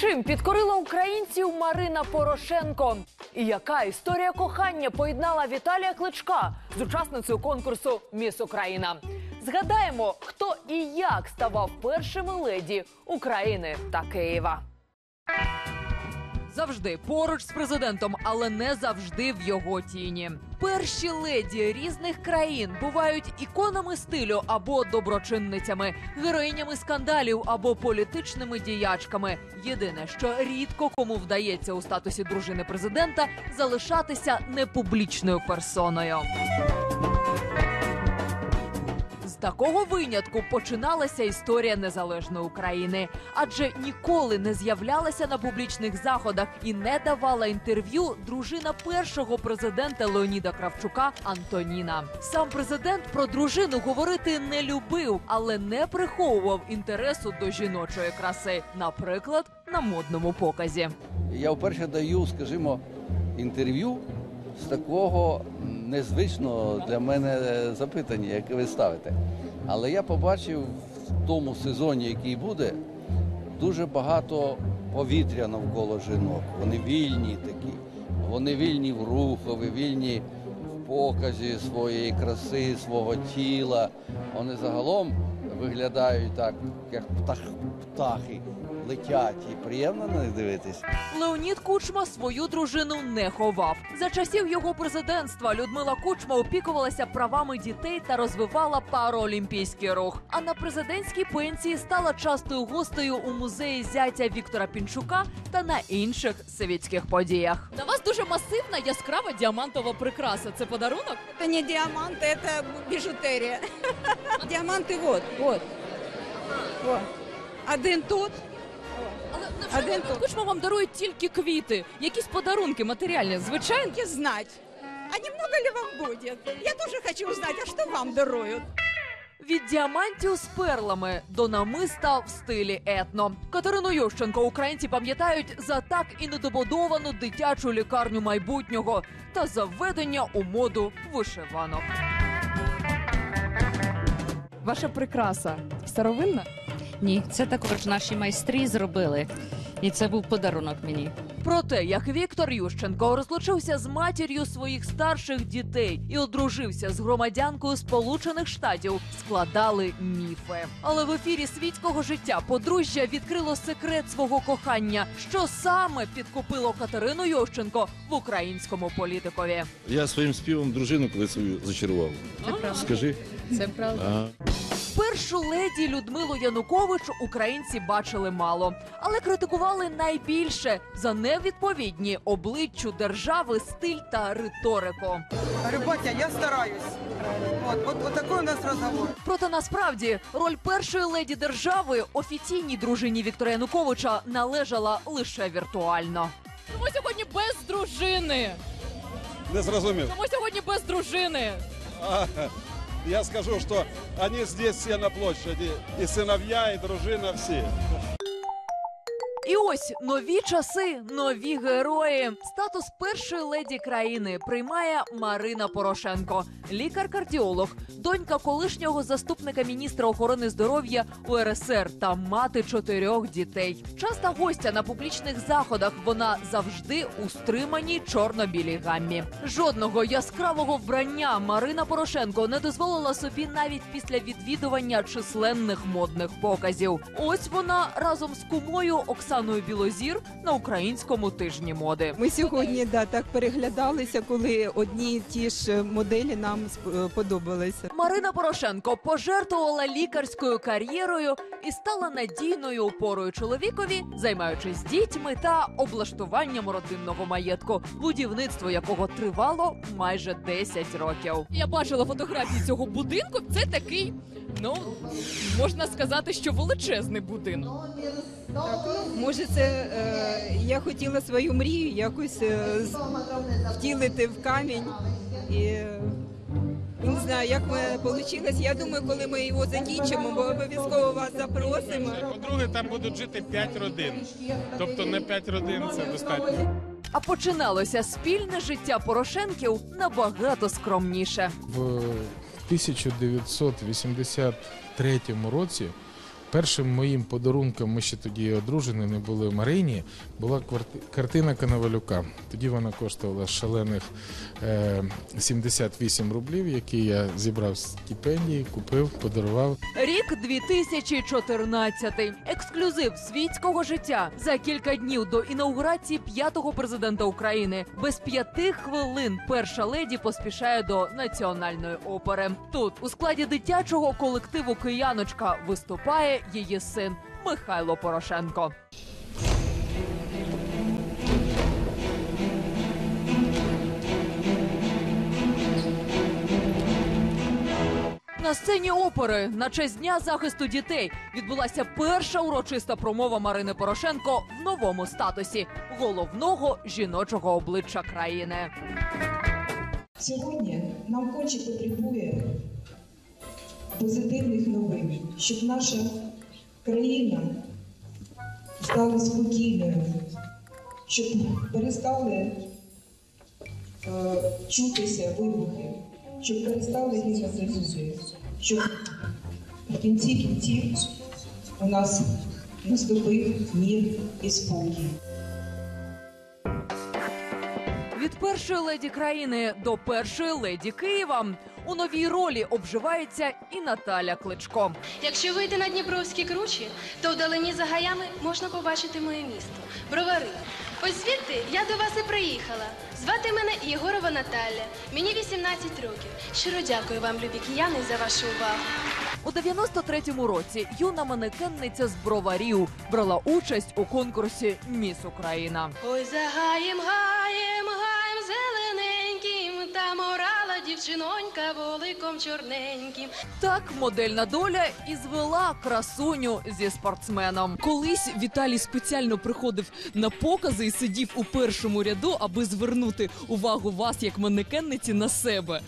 Чим підкорила українців Марина Порошенко? І яка історія кохання поєднала Віталія Кличка з учасницею конкурсу Міс Україна? Згадаємо, хто і як ставав першими леді України та Києва. Завжди поруч з президентом, але не завжди в його тіні. Перші леді різних країн бувають іконами стилю або доброчинницями, героїнями скандалів або політичними діячками. Єдине, що рідко кому вдається у статусі дружини президента залишатися непублічною персоною. Такого винятку починалася історія незалежної України, адже ніколи не з'являлася на публічних заходах і не давала інтерв'ю дружина першого президента Леоніда Кравчука Антоніна. Сам президент про дружину говорити не любив, але не приховував інтересу до жіночої краси, наприклад, на модному показі. Я вперше даю, скажімо, інтерв'ю з такого незвичного для мене запитання, яке ви ставите. Але я побачив в тому сезоні, який буде, дуже багато повітря навколо жінок. Вони вільні такі, вони вільні в рухові, вільні в показі своєї краси, свого тіла. Вони загалом виглядають так, як птах, птахи, летять і приємно на них дивитись. Леонід Кучма свою дружину не ховав. За часів його президентства Людмила Кучма опікувалася правами дітей та розвивала параолімпійський рух. А на президентській пенсії стала частою гостею у музеї зятя Віктора Пінчука та на інших совітських подіях. На вас дуже масивна яскрава діамантова прикраса. Це подарунок? Это не диаманты, это бижутерия. Диаманты вот, вот. Вот. Один тут. але Один тут. Кучма вам дарує тільки квіти, якісь подарунки матеріальні. Звичайно. Не знать. А немного ли вам будет? Я тоже хочу узнать, а что вам даруют? Від діамантів з перлами до намиста в стилі етно. Катерину Ющенко українці пам'ятають за так і недобудовану дитячу лікарню майбутнього та за введення у моду вишиванок. Ваша прикраса старовинна? Ні, це також наші майстри зробили. І це був подарунок мені. Про те, як Віктор Ющенко розлучився з матір'ю своїх старших дітей і одружився з громадянкою Сполучених Штатів, складали міфи. Але в ефірі світського життя подружжя відкрило секрет свого кохання, що саме підкупило Катерину Ющенко в українському політикові. Я своїм співом дружину коли свою зачарував. Скажи. Це правда. Ага. Першу леді Людмилу Янукович українці бачили мало, але критикували найбільше за невідповідні обличчю держави, стиль та риторику. Говорю, батя, я стараюсь. Вот, вот, вот такой у нас разговор. Проте насправді роль першої леді держави офіційній дружині Віктора Януковича належала лише віртуально. Чому сьогодні без дружини? Не зрозумів. Чому сьогодні без дружини? А, я скажу, что они здесь все на площади. И сыновья, и дружина, все. І ось нові часи, нові герої. Статус першої леді країни приймає Марина Порошенко, лікар-кардіолог, донька колишнього заступника міністра охорони здоров'я УРСР та мати чотирьох дітей. Часта гостя на публічних заходах. Вона завжди у стриманій чорно-білій гаммі. Жодного яскравого вбрання Марина Порошенко не дозволила собі навіть після відвідування численних модних показів. Ось вона разом з кумою Оксаною Білозір на українському тижні моди. Ми сьогодні да, так переглядалися, коли одні і ті ж моделі нам сп- подобалися. Марина Порошенко пожертвувала лікарською кар'єрою і стала надійною опорою чоловікові, займаючись дітьми та облаштуванням родинного маєтку, будівництво якого тривало майже 10 років. Я бачила фотографії цього будинку. Це такий, ну можна сказати, що величезний будинок. Може, це е, я хотіла свою мрію якось е, з- втілити в камінь. І е, не знаю, як ми вийшло. Я думаю, коли ми його закінчимо, ми обов'язково вас запросимо. По-друге, там будуть жити 5 родин. Тобто не 5 родин це достатньо. А починалося спільне життя Порошенків набагато скромніше. В 1983 році Першим моїм подарунком, ми ще тоді одружені, не були в Марині, була картина Коновалюка. Тоді вона коштувала шалених е, 78 рублів, які я зібрав з стипендії, купив, подарував. Рік 2014. Ексклюзив світського життя за кілька днів до інаугурації п'ятого президента України. Без п'яти хвилин перша леді поспішає до національної опери. Тут у складі дитячого колективу Кияночка виступає її син Михайло Порошенко. На сцені опери на честь дня захисту дітей відбулася перша урочиста промова Марини Порошенко в новому статусі головного жіночого обличчя країни. Сьогодні нам конче потребує позитивних новин, щоб наша країна стала спокійною, щоб перестали е, чутися вибухи, щоб перестали гинути люди, щоб в кінці кінців у нас наступив мір і спокій. Від першої леді країни до першої леді Києва у новій ролі обживається і Наталя Кличко. Якщо вийти на Дніпровські кручі, то вдалині за гаями можна побачити моє місто Бровари. Ось звідти я до вас і приїхала. Звати мене Єгорова Наталя. Мені 18 років. Щиро дякую вам, любі кияни, за вашу увагу. У 93-му році юна манекенниця з броварів брала участь у конкурсі Міс Україна. Ой, за гаєм, гаєм, гаєм дівчинонька воликом чорненьким. Так модельна доля і звела красуню зі спортсменом. Колись Віталій спеціально приходив на покази і сидів у першому ряду, аби звернути увагу вас як манекенниці на себе.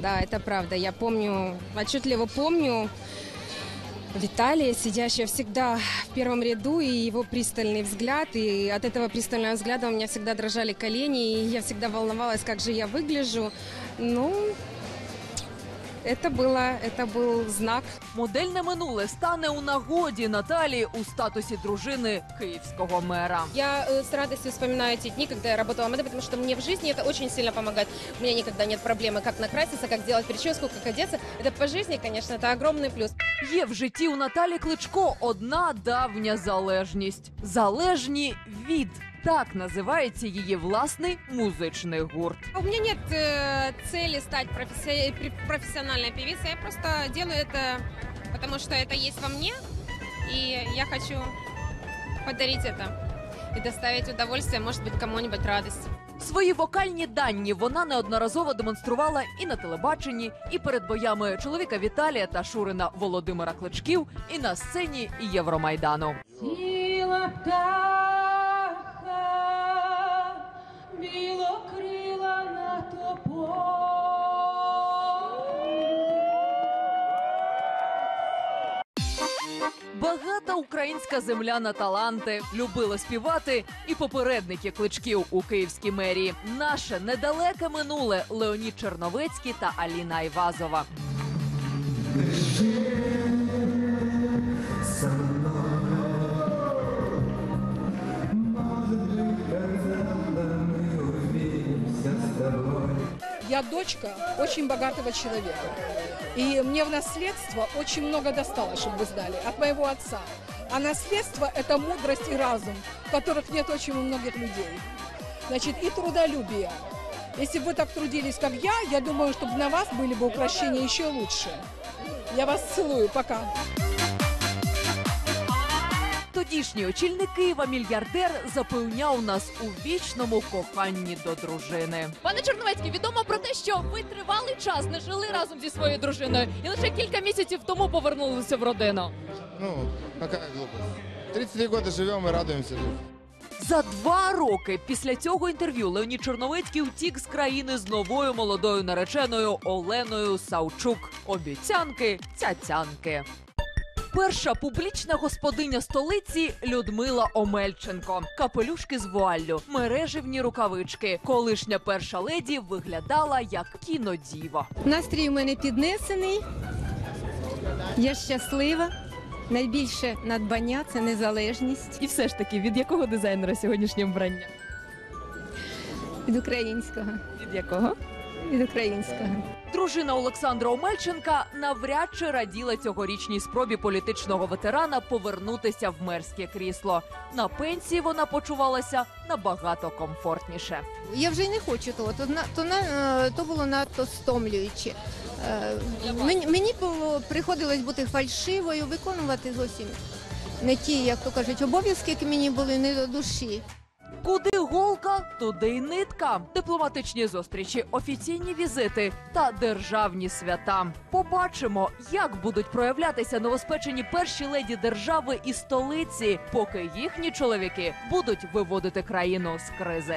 Да, это правда. Я помню, отчетливо помню Виталия, сидящего всегда в первом ряду, и его пристальный взгляд. И от этого пристального взгляда у меня всегда дрожали колени, и я всегда волновалась, как же я выгляжу. Ну, это было, это был знак. Модельне минуле стане у нагоді Наталі у статусі дружини київського мера. Я э, с радостью вспоминаю эти дни, когда я работала моделью, потому что мне в жизни это очень сильно помогает. У меня никогда нет проблемы, как накраситься, как сделать прическу, как одеться. Это по жизни, конечно, это огромный плюс. Є в житті у Наталі Кличко одна давня залежність. Залежні від. Так називається її власний музичний гурт. У меня нет э, цели стать професси- пре- профессиональной певицей. Я просто делаю это, потому что это есть во мне, и я хочу подарить это и доставить удовольствие, может быть, кому-нибудь радость. Свої вокальні дані вона неодноразово демонструвала і на телебаченні, і перед боями чоловіка Віталія та Шурина Володимира Кличків, і на сцені Євромайдану. Сіла птаха, білокрила Багата українська земля на таланти любили співати і попередники кличків у київській мерії. Наше недалеке минуле Леонід Черновецький та Аліна Айвазова. Я дочка очень богатого человека. И мне в наследство очень много досталось, чтобы вы знали, от моего отца. А наследство – это мудрость и разум, которых нет очень у многих людей. Значит, и трудолюбие. Если бы вы так трудились, как я, я думаю, чтобы на вас были бы украшения еще лучше. Я вас целую. Пока. Тодішній очільник Києва мільярдер запевняв нас у вічному коханні до дружини. Пане Чорновецький, відомо про те, що ви тривалий час не жили разом зі своєю дружиною і лише кілька місяців тому повернулися в родину. Ну, какая глупость. 33 года живем и радуемся. За два роки після цього інтерв'ю Леонід Чорновецький втік з країни з новою молодою нареченою Оленою Савчук. Обіцянки, цяцянки. Перша публічна господиня столиці Людмила Омельченко. Капелюшки з вуаллю, мереживні рукавички. Колишня перша леді виглядала як кінодіва. Настрій у мене піднесений. Я щаслива. найбільше надбання це незалежність І все ж таки, від якого дизайнера сьогоднішнє вбрання? від українського. Від якого? Від українського. Дружина Олександра Омельченка навряд чи раділа цьогорічній спробі політичного ветерана повернутися в мерське крісло. На пенсії вона почувалася набагато комфортніше. Я вже й не хочу того. То, на- то, на, е, то було надто стомлююче. Е, Мені, мені було приходилось бути фальшивою, виконувати зовсім не ті, як то кажуть, обов'язки, які мені були не до душі. Куди голка, туди й нитка. Дипломатичні зустрічі, офіційні візити та державні свята. Побачимо, як будуть проявлятися новоспечені перші леді держави і столиці, поки їхні чоловіки будуть виводити країну з кризи.